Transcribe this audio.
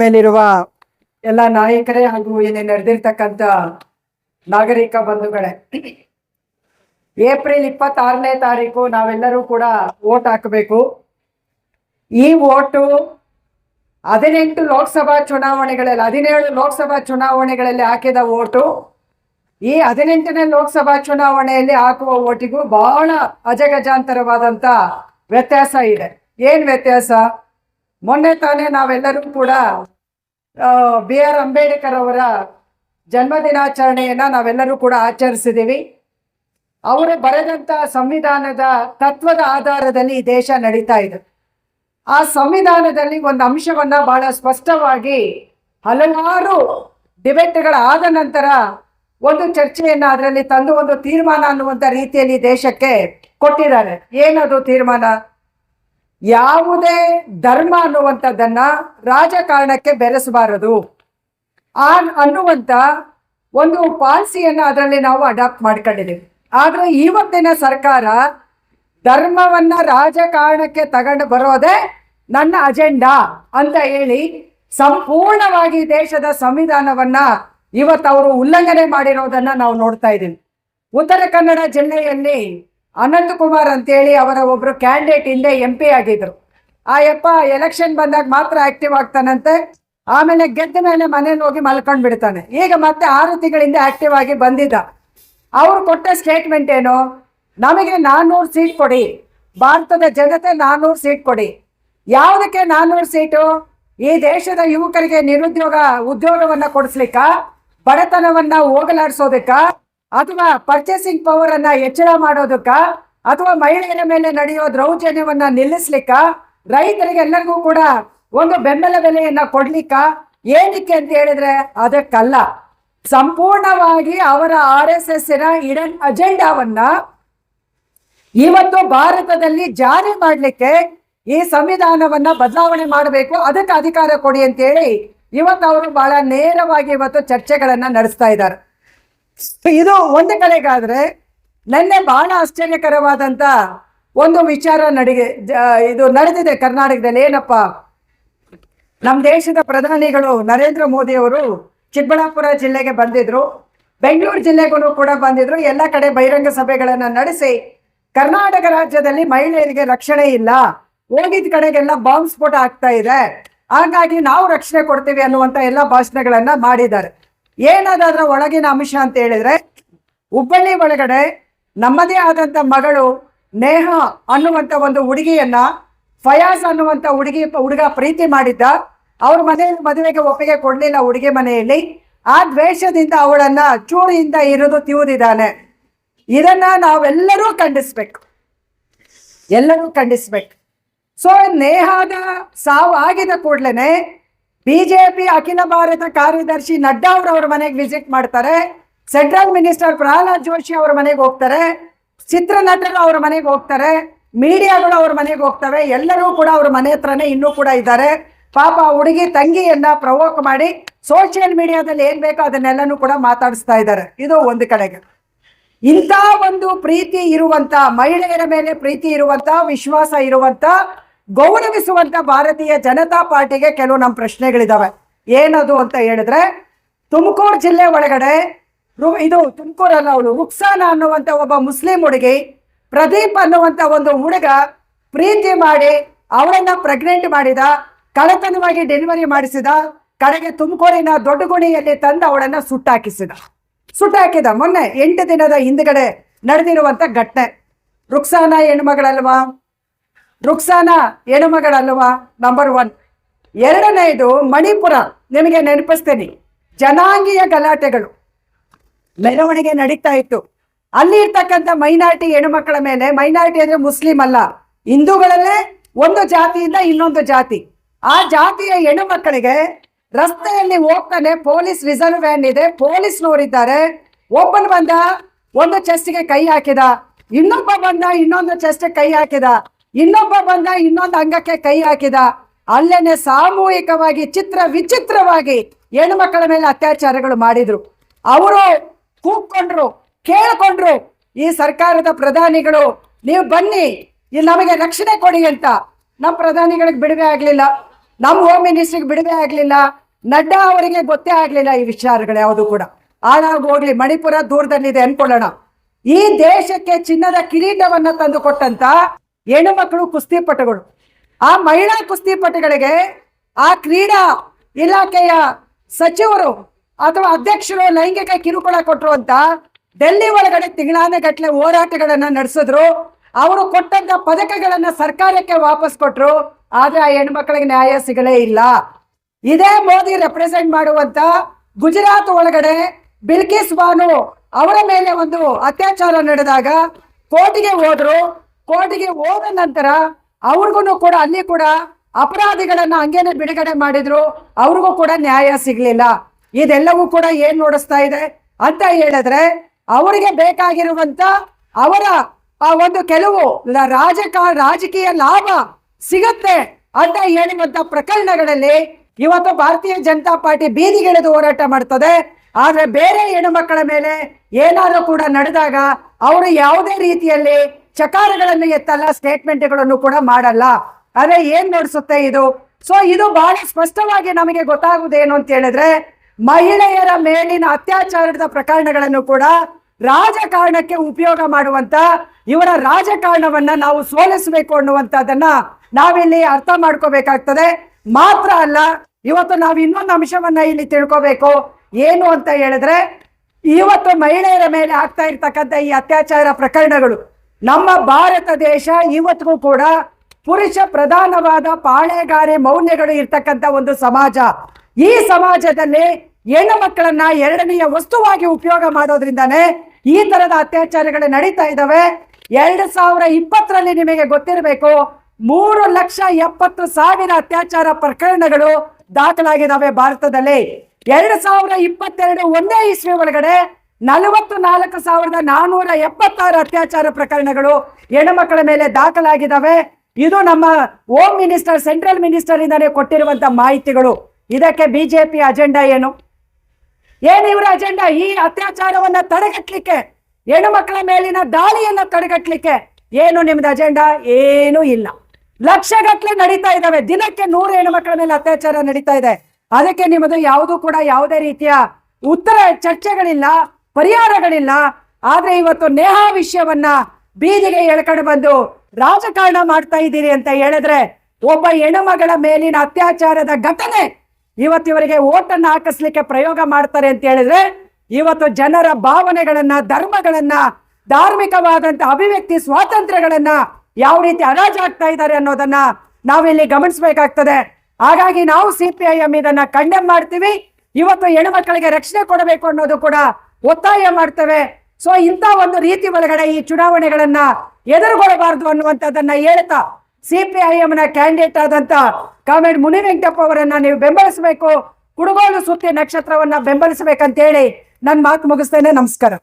ಮೇಲಿರುವ ಎಲ್ಲ ನಾಯಕರೇ ಹಾಗೂ ಇಲ್ಲಿ ನಡೆದಿರ್ತಕ್ಕಂಥ ನಾಗರಿಕ ಬಂಧುಗಳೇ, ಏಪ್ರಿಲ್ ಇಪ್ಪತ್ತಾರನೇ ತಾರೀಕು ನಾವೆಲ್ಲರೂ ಕೂಡ ವೋಟ್ ಹಾಕಬೇಕು. ಈ ವೋಟು ಹದಿನೆಂಟು ಲೋಕಸಭಾ ಚುನಾವಣೆಗಳಲ್ಲಿ, ಹದಿನೇಳು ಲೋಕಸಭಾ ಚುನಾವಣೆಗಳಲ್ಲಿ ಹಾಕಿದ ವೋಟು. ಈ ಹದಿನೆಂಟನೇ ಲೋಕಸಭಾ ಚುನಾವಣೆಯಲ್ಲಿ ಹಾಕುವ ಓಟಿಗೂ ಬಹಳ ಅಜಗಜಾಂತರವಾದಂಥ ವ್ಯತ್ಯಾಸ ಇದೆ. ಏನು ವ್ಯತ್ಯಾಸ? ಮೊನ್ನೆ ತಾನೇ ನಾವೆಲ್ಲರೂ ಕೂಡ ಬಿ ಆರ್ ಅಂಬೇಡ್ಕರ್ ಅವರ ಜನ್ಮದಿನಾಚರಣೆಯನ್ನು ನಾವೆಲ್ಲರೂ ಕೂಡ ಆಚರಿಸಿದ್ದೀವಿ. ಅವರು ಬರೆದಂಥ ಸಂವಿಧಾನದ ತತ್ವದ ಆಧಾರದಲ್ಲಿ ಈ ದೇಶ ನಡೀತಾ ಇದೆ. ಆ ಸಂವಿಧಾನದಲ್ಲಿ ಒಂದು ಅಂಶವನ್ನ ಬಹಳ ಸ್ಪಷ್ಟವಾಗಿ ಹಲವಾರು ಡಿಬೇಟ್ಗಳಾದ ನಂತರ ಒಂದು ಚರ್ಚೆಯನ್ನು ಅದರಲ್ಲಿ ತಂದು ಒಂದು ತೀರ್ಮಾನ ಅನ್ನುವಂಥ ರೀತಿಯಲ್ಲಿ ದೇಶಕ್ಕೆ ಕೊಟ್ಟಿದ್ದಾರೆ. ಏನದು ತೀರ್ಮಾನ? ಯಾವುದೇ ಧರ್ಮ ಅನ್ನುವಂಥದ್ದನ್ನ ರಾಜಕಾರಣಕ್ಕೆ ಬೆರೆಸಬಾರದು. ಆ ಅನ್ನುವಂಥ ಒಂದು ಪಾಲಿಸಿಯನ್ನು ಅದರಲ್ಲಿ ನಾವು ಅಡಾಪ್ಟ್ ಮಾಡ್ಕೊಂಡಿದ್ದೀವಿ. ಆದರೆ ಇವತ್ತಿನ ಸರ್ಕಾರ ಧರ್ಮವನ್ನ ರಾಜಕಾರಣಕ್ಕೆ ತಗೊಂಡು ಬರೋದೇ ನನ್ನ ಅಜೆಂಡಾ ಅಂತ ಹೇಳಿ ಸಂಪೂರ್ಣವಾಗಿ ದೇಶದ ಸಂವಿಧಾನವನ್ನ ಇವತ್ತು ಅವರು ಉಲ್ಲಂಘನೆ ಮಾಡಿರೋದನ್ನ ನಾವು ನೋಡ್ತಾ ಇದ್ದೀವಿ. ಉತ್ತರ ಕನ್ನಡ ಜಿಲ್ಲೆಯಲ್ಲಿ ಅನಂತ್ ಕುಮಾರ್ ಅಂತೇಳಿ ಅವರ ಒಬ್ಬರು ಕ್ಯಾಂಡಿಡೇಟ್ ಹಿಂದೆ ಎಂ ಪಿ ಆಗಿದ್ರು. ಆ ಯಪ್ಪ ಎಲೆಕ್ಷನ್ ಬಂದಾಗ ಮಾತ್ರ ಆಕ್ಟಿವ್ ಆಗ್ತಾನಂತೆ. ಆಮೇಲೆ ಗೆದ್ದ ಮೇಲೆ ಮನೇಲಿ ಹೋಗಿ ಮಲ್ಕೊಂಡ್ ಬಿಡ್ತಾನೆ. ಈಗ ಮತ್ತೆ ಆರು ತಿಂಗಳಿಂದ ಆಕ್ಟಿವ್ ಆಗಿ ಬಂದಿದ್ದ. ಅವರು ಕೊಟ್ಟ ಸ್ಟೇಟ್ಮೆಂಟ್ ಏನು? ನಮಗೆ ನಾನ್ನೂರು ಸೀಟ್ ಕೊಡಿ. ಭಾರತದ ಜನತೆ ನಾನ್ನೂರು ಸೀಟ್ ಕೊಡಿ. ಯಾವುದಕ್ಕೆ ನಾನ್ನೂರು ಸೀಟು ಈ ದೇಶದ ಯುವಕರಿಗೆ ನಿರುದ್ಯೋಗ ಉದ್ಯೋಗವನ್ನ ಕೊಡಿಸ್ಲಿಕ್ಕ? ಬಡತನವನ್ನ ಹೋಗಲಾಡಿಸೋದಕ್ಕ? ಅಥವಾ ಪರ್ಚೇಸಿಂಗ್ ಪವರ್ ಅನ್ನ ಹೆಚ್ಚಳ ಮಾಡೋದಕ್ಕ ಅಥವಾ ಮಹಿಳೆಯರ ಮೇಲೆ ನಡೆಯುವ ದೌರ್ಜನ್ಯವನ್ನ ನಿಲ್ಲಿಸ್ಲಿಕ್ಕ ರೈತರಿಗೆ ಎಲ್ಲರಿಗೂ ಕೂಡ ಒಂದು ಬೆಂಬಲ ಬೆಲೆಯನ್ನ ಕೊಡ್ಲಿಕ್ಕ ಏನಕ್ಕೆ ಅಂತ ಹೇಳಿದ್ರೆ ಅದಕ್ಕಲ್ಲ. ಸಂಪೂರ್ಣವಾಗಿ ಅವರ ಆರ್ ಎಸ್ ಎಸ್ ಇಡನ್ ಅಜೆಂಡಾವನ್ನ ಇವತ್ತು ಭಾರತದಲ್ಲಿ ಜಾರಿ ಮಾಡಲಿಕ್ಕೆ ಈ ಸಂವಿಧಾನವನ್ನ ಬದಲಾವಣೆ ಮಾಡಬೇಕು, ಅದಕ್ಕೆ ಅಧಿಕಾರ ಕೊಡಿ ಅಂತೇಳಿ ಇವತ್ತು ಅವರು ಬಹಳ ನೇರವಾಗಿ ಇವತ್ತು ಚರ್ಚೆಗಳನ್ನ ನಡೆಸ್ತಾ ಇದ್ದಾರೆ. ಇದು ಒಂದು ಕಡೆಗಾದ್ರೆ ನಿನ್ನೆ ಬಹಳ ಆಶ್ಚರ್ಯಕರವಾದಂತ ಒಂದು ವಿಚಾರ ನಡಿಗೆ ಇದು ನಡೆದಿದೆ ಕರ್ನಾಟಕದಲ್ಲಿ. ಏನಪ್ಪ? ನಮ್ಮ ದೇಶದ ಪ್ರಧಾನಿಗಳು ನರೇಂದ್ರ ಮೋದಿ ಅವರು ಚಿಕ್ಕಬಳ್ಳಾಪುರ ಜಿಲ್ಲೆಗೆ ಬಂದಿದ್ರು. ಬೆಂಗಳೂರು ಜಿಲ್ಲೆಗೂ ಕೂಡ ಬಂದಿದ್ರು. ಎಲ್ಲ ಕಡೆ ಬಹಿರಂಗ ಸಭೆಗಳನ್ನ ನಡೆಸಿ ಕರ್ನಾಟಕ ರಾಜ್ಯದಲ್ಲಿ ಮಹಿಳೆಯರಿಗೆ ರಕ್ಷಣೆ ಇಲ್ಲ. ಹೋಗಿದ ಕಡೆಗೆಲ್ಲ ಬಾಂಬ್ ಸ್ಫೋಟ ಆಗ್ತಾ ಇದೆ. ಹಾಗಾಗಿ ನಾವು ರಕ್ಷಣೆ ಕೊಡ್ತೀವಿ ಅನ್ನುವಂತ ಎಲ್ಲ ಭಾಷಣಗಳನ್ನ ಮಾಡಿದ್ದಾರೆ. ಏನದಾದ್ರ ಒಳಗಿನ ಅಂಶ ಅಂತ ಹೇಳಿದ್ರೆ ಹುಬ್ಬಳ್ಳಿ ಒಳಗಡೆ ನಮ್ಮದೇ ಆದಂತ ಮಗಳು ನೇಹ ಅನ್ನುವಂತ ಒಂದು ಹುಡುಗಿಯನ್ನ ಫಯಾಸ್ ಅನ್ನುವಂತ ಹುಡುಗಿ ಹುಡುಗ ಪ್ರೀತಿ ಮಾಡಿದ್ದ. ಅವ್ರ ಮನೆಯಲ್ಲಿ ಮದುವೆಗೆ ಒಪ್ಪಿಗೆ ಕೊಡ್ಲಿಲ್ಲ ಹುಡುಗಿ ಮನೆಯಲ್ಲಿ. ಆ ದ್ವೇಷದಿಂದ ಅವಳನ್ನ ಚೂರಿಯಿಂದ ಇರೋದು ತಿವಿದಿದ್ದಾನೆ ಇದನ್ನ ನಾವೆಲ್ಲರೂ ಖಂಡಿಸ್ಬೇಕು. ಎಲ್ಲರೂ ಖಂಡಿಸ್ಬೇಕು. ಸೊ ನೇಹಾದ ಸಾವು ಆಗಿದ ಕೂಡ್ಲೇನೆ ಬಿಜೆಪಿ ಅಖಿಲ ಭಾರತ ಕಾರ್ಯದರ್ಶಿ ನಡ್ಡಾ ಅವರು ಅವ್ರ ಮನೆಗೆ ವಿಸಿಟ್ ಮಾಡ್ತಾರೆ. ಸೆಂಟ್ರಲ್ ಮಿನಿಸ್ಟರ್ ಪ್ರಹ್ಲಾದ್ ಜೋಶಿ ಅವ್ರ ಮನೆಗೆ ಹೋಗ್ತಾರೆ. ಚಿತ್ರನಟರು ಅವ್ರ ಮನೆಗೆ ಹೋಗ್ತಾರೆ. ಮೀಡಿಯಾಗಳು ಅವ್ರ ಮನೆಗೆ ಹೋಗ್ತವೆ. ಎಲ್ಲರೂ ಕೂಡ ಅವ್ರ ಮನೆ ಹತ್ರನೇ ಇನ್ನೂ ಕೂಡ ಇದ್ದಾರೆ. ಪಾಪ ಹುಡುಗಿ ತಂಗಿಯನ್ನ ಪ್ರವೋಕ್ ಮಾಡಿ ಸೋಷಿಯಲ್ ಮೀಡಿಯಾದಲ್ಲಿ ಏನ್ ಬೇಕೋ ಅದನ್ನೆಲ್ಲನೂ ಕೂಡ ಮಾತಾಡಿಸ್ತಾ ಇದ್ದಾರೆ. ಇದು ಒಂದು ಕಡೆಗೆ. ಇಂಥ ಒಂದು ಪ್ರೀತಿ ಇರುವಂತ ಮಹಿಳೆಯರ ಮೇಲೆ ಪ್ರೀತಿ ಇರುವಂತ ವಿಶ್ವಾಸ ಇರುವಂತ ಗೌರವಿಸುವಂತ ಭಾರತೀಯ ಜನತಾ ಪಾರ್ಟಿಗೆ ಕೆಲವು ನಮ್ಮ ಪ್ರಶ್ನೆಗಳಿದಾವೆ. ಏನದು ಅಂತ ಹೇಳಿದ್ರೆ, ತುಮಕೂರು ಜಿಲ್ಲೆ ಒಳಗಡೆ ಇದು ತುಮಕೂರಲ್ಲ ಅವಳು, ರುಕ್ಸಾನ ಅನ್ನುವಂತ ಒಬ್ಬ ಮುಸ್ಲಿಂ ಹುಡುಗಿ, ಪ್ರದೀಪ್ ಅನ್ನುವಂತ ಒಂದು ಹುಡುಗ ಪ್ರೀತಿ ಮಾಡಿ ಅವಳನ್ನ ಪ್ರೆಗ್ನೆಂಟ್ ಮಾಡಿದ, ಕಳತನವಾಗಿ ಡೆಲಿವರಿ ಮಾಡಿಸಿದ, ಕಡೆಗೆ ತುಮಕೂರಿನ ದೊಡ್ಡ ಗುಣಿಯಲ್ಲಿ ತಂದು ಅವಳನ್ನ ಸುಟ್ಟಾಕಿಸಿದ. ಸುಟ್ಟಾಕಿದ, ಮೊನ್ನೆ ಎಂಟು ದಿನದ ಹಿಂದ್ಗಡೆ ನಡೆದಿರುವಂತ ಘಟನೆ. ರುಕ್ಸಾನ ಹೆಣ್ಮಗಳಲ್ವಾ ರುಕ್ಸಾನ ಹೆಣ್ಮಗಳಲ್ವಾ ನಂಬರ್ ಒನ್ ಎರಡನೆಯದು ಮಣಿಪುರ. ನಿಮಗೆ ನೆನಪಿಸ್ತೇನೆ. ಜನಾಂಗೀಯ ಗಲಾಟೆಗಳು ಮೆರವಣಿಗೆ ನಡೀತಾ ಇತ್ತು. ಅಲ್ಲಿ ಇರ್ತಕ್ಕಂಥ ಮೈನಾರಿಟಿ ಹೆಣ್ಣುಮಕ್ಕಳ ಮೇಲೆ, ಮೈನಾರಿಟಿ ಅಂದ್ರೆ ಮುಸ್ಲಿಂ ಅಲ್ಲ, ಹಿಂದೂಗಳಲ್ಲೇ ಒಂದು ಜಾತಿಯಿಂದ ಇನ್ನೊಂದು ಜಾತಿ. ಆ ಜಾತಿಯ ಹೆಣ್ಣು ಮಕ್ಕಳಿಗೆ ರಸ್ತೆಯಲ್ಲಿ ಹೋಗ್ತಾನೆ, ಪೊಲೀಸ್ ರಿಸರ್ವ್ ವ್ಯಾನ್ ಇದೆ ಪೊಲೀಸ್ನವರಿದ್ದಾರೆ ಒಬ್ಬನು ಬಂದ, ಒಂದು ಚೆಸ್ಟ್ಗೆ ಕೈ ಹಾಕಿದ, ಇನ್ನೊಬ್ಬ ಬಂದ, ಇನ್ನೊಂದು ಚೆಸ್ಟ್ ಕೈ ಹಾಕಿದ. ಇನ್ನೊಬ್ಬ ಬಂದ ಇನ್ನೊಂದು ಅಂಗಕ್ಕೆ ಕೈ ಹಾಕಿದ. ಅಲ್ಲೇನೆ ಸಾಮೂಹಿಕವಾಗಿ, ಚಿತ್ರ ವಿಚಿತ್ರವಾಗಿ ಹೆಣ್ಮಕ್ಕಳ ಮೇಲೆ ಅತ್ಯಾಚಾರಗಳು ಮಾಡಿದ್ರು. ಅವರು ಕೂಗ್ಕೊಂಡ್ರು ಕೇಳ್ಕೊಂಡ್ರು, ಈ ಸರ್ಕಾರದ ಪ್ರಧಾನಿಗಳು, ನೀವು ಬನ್ನಿ ಇಲ್ಲಿ ನಮಗೆ ರಕ್ಷಣೆ ಕೊಡಿ ಅಂತ. ನಮ್ಮ ಪ್ರಧಾನಿಗಳಿಗೆ ಬಿಡುವೆ ಆಗ್ಲಿಲ್ಲ, ನಮ್ಮ ಹೋಮ್ ಮಿನಿಸ್ಟ್ರಿಗೆ ಬಿಡುವೆ ಆಗ್ಲಿಲ್ಲ, ನಡ್ಡಾ ಅವರಿಗೆ ಗೊತ್ತೇ ಆಗ್ಲಿಲ್ಲ ಈ ವಿಚಾರಗಳು ಯಾವುದು ಕೂಡ. ಹಾಳಾಗಿ ಹೋಗ್ಲಿ, ಮಣಿಪುರ ದೂರದಲ್ಲಿದೆ ಅನ್ಕೊಳ್ಳೋಣ. ಈ ದೇಶಕ್ಕೆ ಚಿನ್ನದ ಕಿರೀಟವನ್ನ ತಂದು ಕೊಟ್ಟಂತ ಹೆಣ್ಣು ಮಕ್ಕಳು ಕುಸ್ತಿಪಟುಗಳು ಆ ಮಹಿಳಾ ಕುಸ್ತಿಪಟುಗಳಿಗೆ ಆ ಕ್ರೀಡಾ ಇಲಾಖೆಯ ಸಚಿವರು ಅಥವಾ ಅಧ್ಯಕ್ಷರು ಲೈಂಗಿಕ ಕಿರುಕುಳ ಕೊಟ್ಟರು ಅಂತ ಡೆಲ್ಲಿ ಒಳಗಡೆ ತಿಂಗಳಾನೆ ಗಟ್ಟಲೆ ಹೋರಾಟಗಳನ್ನ ನಡೆಸಿದ್ರು. ಅವರು ಕೊಟ್ಟಂತ ಪದಕಗಳನ್ನ ಸರ್ಕಾರಕ್ಕೆ ವಾಪಸ್ ಕೊಟ್ಟರು ಆದ್ರೆ ಆ ಹೆಣ್ಮಕ್ಳಿಗೆ ನ್ಯಾಯ ಸಿಗಲೇ ಇಲ್ಲ. ಇದೇ ಮೋದಿ ರೆಪ್ರೆಸೆಂಟ್ ಮಾಡುವಂತ ಗುಜರಾತ್ ಒಳಗಡೆ ಬಿಲ್ಕಿಸ್ ಬಾನು ಅವರ ಮೇಲೆ ಒಂದು ಅತ್ಯಾಚಾರ ನಡೆದಾಗ ಕೋರ್ಟಿಗೆ ಹೋದ್ರು. ಕೋರ್ಟಿಗೆ ಹೋದ ನಂತರ ಅವ್ರಿಗೂ ಕೂಡ ಅಲ್ಲಿ ಕೂಡ ಅಪರಾಧಿಗಳನ್ನ ಹಂಗೇನೆ ಬಿಡುಗಡೆ ಮಾಡಿದ್ರು, ಅವ್ರಿಗೂ ಕೂಡ ನ್ಯಾಯ ಸಿಗ್ಲಿಲ್ಲ. ಇದೆಲ್ಲವೂ ಕೂಡ ಏನ್ ನೋಡಿಸ್ತಾ ಇದೆ ಅಂತ ಹೇಳಿದ್ರೆ ಅವರಿಗೆ ಬೇಕಾಗಿರುವಂತ ಅವರ ಆ ಒಂದು ಕೆಲವು ರಾಜಕ, ರಾಜಕೀಯ ಲಾಭ ಸಿಗತ್ತೆ ಅಂತ ಹೇಳುವಂತ ಪ್ರಕರಣಗಳಲ್ಲಿ ಇವತ್ತು ಭಾರತೀಯ ಜನತಾ ಪಾರ್ಟಿ ಬೀದಿಗಿಳಿದು ಹೋರಾಟ ಮಾಡ್ತದೆ. ಆದ್ರೆ ಬೇರೆ ಹೆಣ್ಣು ಮಕ್ಕಳ ಮೇಲೆ ಏನಾದರೂ ಕೂಡ ನಡೆದಾಗ ಅವರು ಯಾವುದೇ ರೀತಿಯಲ್ಲಿ ಚಕಾರಗಳನ್ನು ಎತ್ತಲ್ಲ ಸ್ಟೇಟ್ಮೆಂಟ್ಗಳನ್ನು ಕೂಡ ಮಾಡಲ್ಲ. ಆದ್ರೆ ಏನ್ ನೋಡಿಸುತ್ತೆ ಇದು? ಸೊ ಇದು ಬಹಳ ಸ್ಪಷ್ಟವಾಗಿ ನಮಗೆ ಗೊತ್ತಾಗುವುದೇನು ಅಂತ ಹೇಳಿದ್ರೆ, ಮಹಿಳೆಯರ ಮೇಲಿನ ಅತ್ಯಾಚಾರದ ಪ್ರಕರಣಗಳನ್ನು ಕೂಡ ರಾಜಕಾರಣಕ್ಕೆ ಉಪಯೋಗ ಮಾಡುವಂತ, ಇವರ ರಾಜಕಾರಣವನ್ನ ನಾವು ಸೋಲಿಸಬೇಕು ಅನ್ನುವಂತದನ್ನ ನಾವಿಲ್ಲಿ ಅರ್ಥ ಮಾಡ್ಕೋಬೇಕಾಗ್ತದೆ. ಮಾತ್ರ ಅಲ್ಲ, ಇವತ್ತು ನಾವು ಇನ್ನೊಂದು ಅಂಶವನ್ನ ಇಲ್ಲಿ ತಿಳ್ಕೋಬೇಕು. ಏನು ಅಂತ ಹೇಳಿದ್ರೆ, ಇವತ್ತು ಮಹಿಳೆಯರ ಮೇಲೆ ಆಗ್ತಾ ಇರ್ತಕ್ಕಂಥ ಈ ಅತ್ಯಾಚಾರ ಪ್ರಕರಣಗಳು ನಮ್ಮ ಭಾರತ ದೇಶ ಇವತ್ತಿಗೂ ಕೂಡ ಪುರುಷ ಪ್ರಧಾನವಾದ ಪಾಳೆಗಾರೆ ಮೌಲ್ಯಗಳು ಇರ್ತಕ್ಕಂಥ ಒಂದು ಸಮಾಜ. ಈ ಸಮಾಜದಲ್ಲಿ ಹೆಣ್ಣು ಮಕ್ಕಳನ್ನ ಎರಡನೆಯ ವಸ್ತುವಾಗಿ ಉಪಯೋಗ ಮಾಡೋದ್ರಿಂದಾನೇ ಈ ತರದ ಅತ್ಯಾಚಾರಗಳು ನಡೀತಾ ಇದ್ದಾವೆ. ಎರಡು ಸಾವಿರ ಇಪ್ಪತ್ತರಲ್ಲಿ ನಿಮಗೆ ಗೊತ್ತಿರಬೇಕು, ಮೂರು ಲಕ್ಷ ಎಪ್ಪತ್ತು ಸಾವಿರ ಅತ್ಯಾಚಾರ ಪ್ರಕರಣಗಳು ದಾಖಲಾಗಿದ್ದಾವೆ ಭಾರತದಲ್ಲಿ. ಎರಡು ಸಾವಿರ ಇಪ್ಪತ್ತೆರಡು ಒಂದೇ ಇಸ್ವಿ ಒಳಗಡೆ ನಲವತ್ತು ನಾಲ್ಕು ಸಾವಿರದ ನಾನೂರ ಎಪ್ಪತ್ತಾರು ಅತ್ಯಾಚಾರ ಪ್ರಕರಣಗಳು ಹೆಣ್ಣುಮಕ್ಕಳ ಮೇಲೆ ದಾಖಲಾಗಿದ್ದಾವೆ. ಇದು ನಮ್ಮ ಹೋಮ್ ಮಿನಿಸ್ಟರ್ ಸೆಂಟ್ರಲ್ ಮಿನಿಸ್ಟರ್ ಇಂದಾನೆ ಕೊಟ್ಟಿರುವಂತ ಮಾಹಿತಿಗಳು. ಇದಕ್ಕೆ ಬಿಜೆಪಿ ಅಜೆಂಡಾ ಏನು? ಏನು ಇವರ ಅಜೆಂಡಾ ಈ ಅತ್ಯಾಚಾರವನ್ನ ತಡೆಗಟ್ಟಲಿಕ್ಕೆ ಹೆಣ್ಣು ಮಕ್ಕಳ ಮೇಲಿನ ದಾಳಿಯನ್ನ ತಡೆಗಟ್ಟಲಿಕ್ಕೆ ಏನು ನಿಮ್ದು ಅಜೆಂಡಾ ಏನೂ ಇಲ್ಲ. ಲಕ್ಷಗಟ್ಟಲೆ ನಡೀತಾ ಇದ್ದಾವೆ. ದಿನಕ್ಕೆ ನೂರು ಹೆಣ್ಣು ಮಕ್ಕಳ ಮೇಲೆ ಅತ್ಯಾಚಾರ ನಡೀತಾ ಇದೆ. ಅದಕ್ಕೆ ನಿಮ್ಮದು ಯಾವುದು ಕೂಡ ಯಾವುದೇ ರೀತಿಯ ಉತ್ತರ ಚರ್ಚೆಗಳಿಲ್ಲ. ಪರಿಹಾರಗಳಿಲ್ಲ. ಆದ್ರೆ ಇವತ್ತು ನೇಹಾ ವಿಷಯವನ್ನ ಬೀದಿಗೆ ಎಳ್ಕೊಂಡು ಬಂದು ರಾಜಕಾರಣ ಮಾಡ್ತಾ ಇದ್ದೀರಿ ಅಂತ ಹೇಳಿದ್ರೆ ಒಬ್ಬ ಹೆಣ್ಣುಮಗಳ ಮೇಲಿನ ಅತ್ಯಾಚಾರದ ಘಟನೆ ಇವತ್ತು ಓಟನ್ನು ಹಾಕಿಸ್ಲಿಕ್ಕೆ ಪ್ರಯೋಗ ಮಾಡ್ತಾರೆ ಅಂತ ಹೇಳಿದ್ರೆ ಇವತ್ತು ಜನರ ಭಾವನೆಗಳನ್ನ, ಧರ್ಮಗಳನ್ನ ಧಾರ್ಮಿಕವಾದಂತ ಅಭಿವ್ಯಕ್ತಿ ಸ್ವಾತಂತ್ರ್ಯಗಳನ್ನ ಯಾವ ರೀತಿ ಹರಾಜಾಗ್ತಾ ಇದ್ದಾರೆ ಅನ್ನೋದನ್ನ ನಾವಿಲ್ಲಿ ಗಮನಿಸಬೇಕಾಗ್ತದೆ. ಹಾಗಾಗಿ ನಾವು ಸಿ ಪಿ ಐ ಎಂ ಇದನ್ನ ಕಂಡೆಮ್ ಮಾಡ್ತೀವಿ. ಇವತ್ತು ಹೆಣ್ಮಕ್ಕಳಿಗೆ ರಕ್ಷಣೆ ಕೊಡಬೇಕು ಅನ್ನೋದು ಕೂಡ ಒತ್ತಾಯ ಮಾಡ್ತವೆ. ಸೊ ಇಂಥ ಒಂದು ರೀತಿ ಒಳಗಡೆ ಈ ಚುನಾವಣೆಗಳನ್ನ ಎದುರುಗೊಳ್ಳಬಾರದು ಅನ್ನುವಂಥದ್ದನ್ನ ಹೇಳ್ತಾ ಸಿ ಪಿ ಐ ಎಂ ನ ಕ್ಯಾಂಡಿಡೇಟ್ ಆದಂತ ಕಾಮೆಡ್ ಮುನಿವೆಂಕಟಪ್ಪ ಅವರನ್ನ ನೀವು ಬೆಂಬಲಿಸಬೇಕು. ಕುಡುಗೋಲು ಸುತ್ತಿ ನಕ್ಷತ್ರವನ್ನ ಬೆಂಬಲಿಸಬೇಕಂತ ಹೇಳಿ ನನ್ನ ಮಾತು ಮುಗಿಸ್ತೇನೆ. ನಮಸ್ಕಾರ.